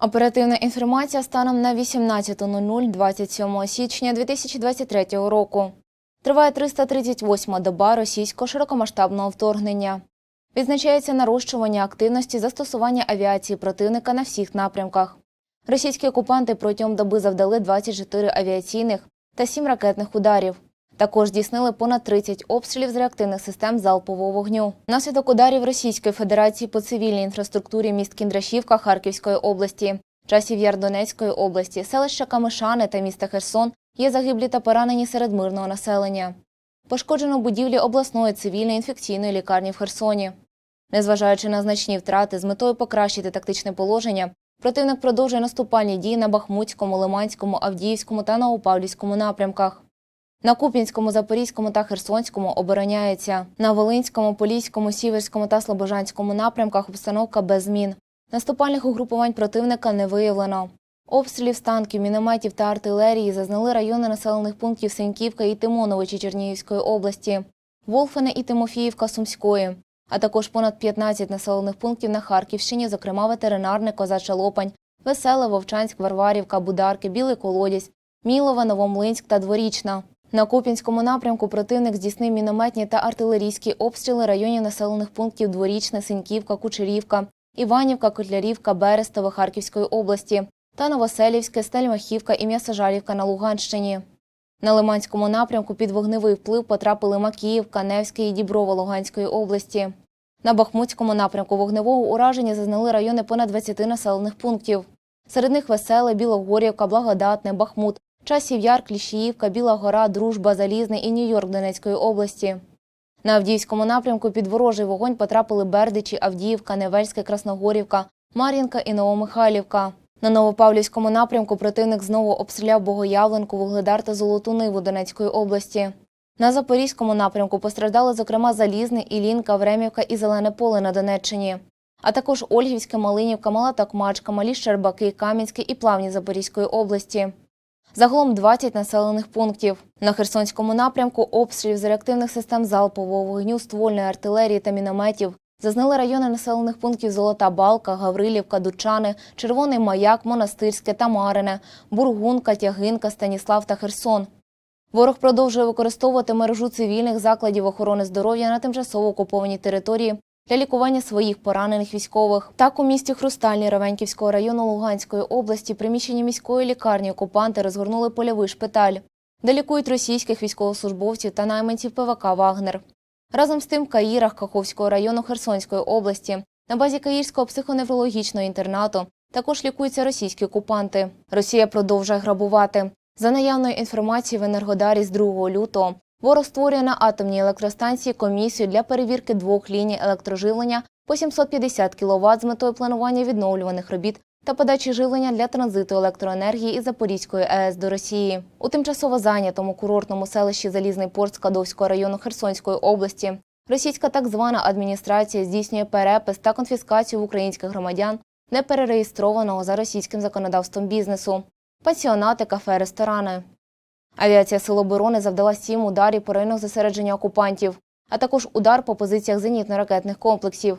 Оперативна інформація станом на 18.00 27 січня 2023 року. Триває 338-ма доба російського широкомасштабного вторгнення. Відзначається нарощування активності застосування авіації противника на всіх напрямках. Російські окупанти протягом доби завдали 24 авіаційних та 7 ракетних ударів. Також здійснили понад 30 обстрілів з реактивних систем залпового вогню. Наслідок ударів Російської Федерації по цивільній інфраструктурі міст Кіндрашівка Харківської області, часів Яр Донецької області, селища Камишани та міста Херсон є загиблі та поранені серед мирного населення. Пошкоджено будівлі обласної цивільної інфекційної лікарні в Херсоні. Незважаючи на значні втрати з метою покращити тактичне положення, противник продовжує наступальні дії на Бахмутському, Лиманському, Авдіївському та Новопавлівському напрямках. На Куп'янському, Запорізькому та Херсонському обороняється. На Волинському, Поліському, Сіверському та Слобожанському напрямках обстановка без змін. Наступальних угрупувань противника не виявлено. Обстрілів з танків, мінометів та артилерії зазнали райони населених пунктів Сеньківка і Тимоновичі Чернігівської області, Волфине і Тимофіївка Сумської, а також понад 15 населених пунктів на Харківщині, зокрема ветеринарне Козача Лопань, Веселе, Вовчанськ, Варварівка, Бударки, Білий Колодязь, Мілове, Новомлинськ та Дворічна. На Куп'янському напрямку противник здійснив мінометні та артилерійські обстріли районів населених пунктів Дворічне, Синьківка, Кучерівка, Іванівка, Котлярівка, Берестове Харківської області та Новоселівське, Стельмахівка і М'ясожарівка на Луганщині. На Лиманському напрямку під вогневий вплив потрапили Макіївка, Невське і Діброво Луганської області. На Бахмутському напрямку вогневого ураження зазнали райони понад 20 населених пунктів. Серед них Веселе, Білогорівка, Благодатне, Бахмут, Часів Яр, Кліщіївка, Біла Гора, Дружба, Залізний і Нью-Йорк Донецької області. На Авдіївському напрямку під ворожий вогонь потрапили Бердичі, Авдіївка, Невельське, Красногорівка, Мар'їнка і Новомихайлівка. На Новопавлівському напрямку противник знову обстріляв Богоявленку, Вугледар та Золоту Ниву Донецької області. На Запорізькому напрямку постраждали, зокрема, Залізне, Ілінка, Времівка і Зелене поле на Донеччині, а також Ольгівське, Малинівка, Мала Такмачка, Малі Щербаки, Кам'янське і Плавні Запорізької області. Загалом 20 населених пунктів. На Херсонському напрямку обстрілів з реактивних систем залпового вогню, ствольної артилерії та мінометів зазнали райони населених пунктів Золота Балка, Гаврилівка, Дучани, Червоний Маяк, Монастирське та Марине, Бургунка, Тягинка, Станіслав та Херсон. Ворог продовжує використовувати мережу цивільних закладів охорони здоров'я на тимчасово окупованій території для лікування своїх поранених військових. Так, у місті Хрустальні Равенківського району Луганської області приміщенні міської лікарні окупанти розгорнули польовий шпиталь, де лікують російських військовослужбовців та найманців ПВК Вагнер. Разом з тим, в Каїрах Каховського району Херсонської області на базі Каїрського психоневрологічного інтернату також лікуються російські окупанти. Росія продовжує грабувати. За наявною інформацією в Енергодарі з 2 лютого ворог створює на атомній електростанції комісію для перевірки двох ліній електроживлення по 750 кВт з метою планування відновлюваних робіт та подачі живлення для транзиту електроенергії із Запорізької АЕС до Росії. У тимчасово зайнятому курортному селищі Залізний порт Скадовського району Херсонської області російська так звана адміністрація здійснює перепис та конфіскацію в українських громадян неперереєстрованого за російським законодавством бізнесу, пансіонати, кафе, ресторани. Авіація Сил оборони завдала сім ударів по районах зосередження окупантів, а також удар по позиціях зенітно-ракетних комплексів.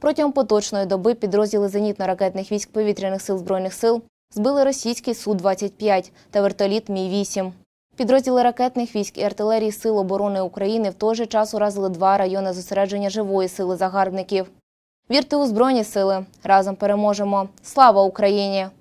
Протягом поточної доби підрозділи зенітно-ракетних військ повітряних сил Збройних сил збили російський Су-25 та вертоліт Мі-8. Підрозділи ракетних військ і артилерії Сил оборони України в той же час уразили два райони зосередження живої сили загарбників. Вірте у Збройні сили! Разом переможемо! Слава Україні!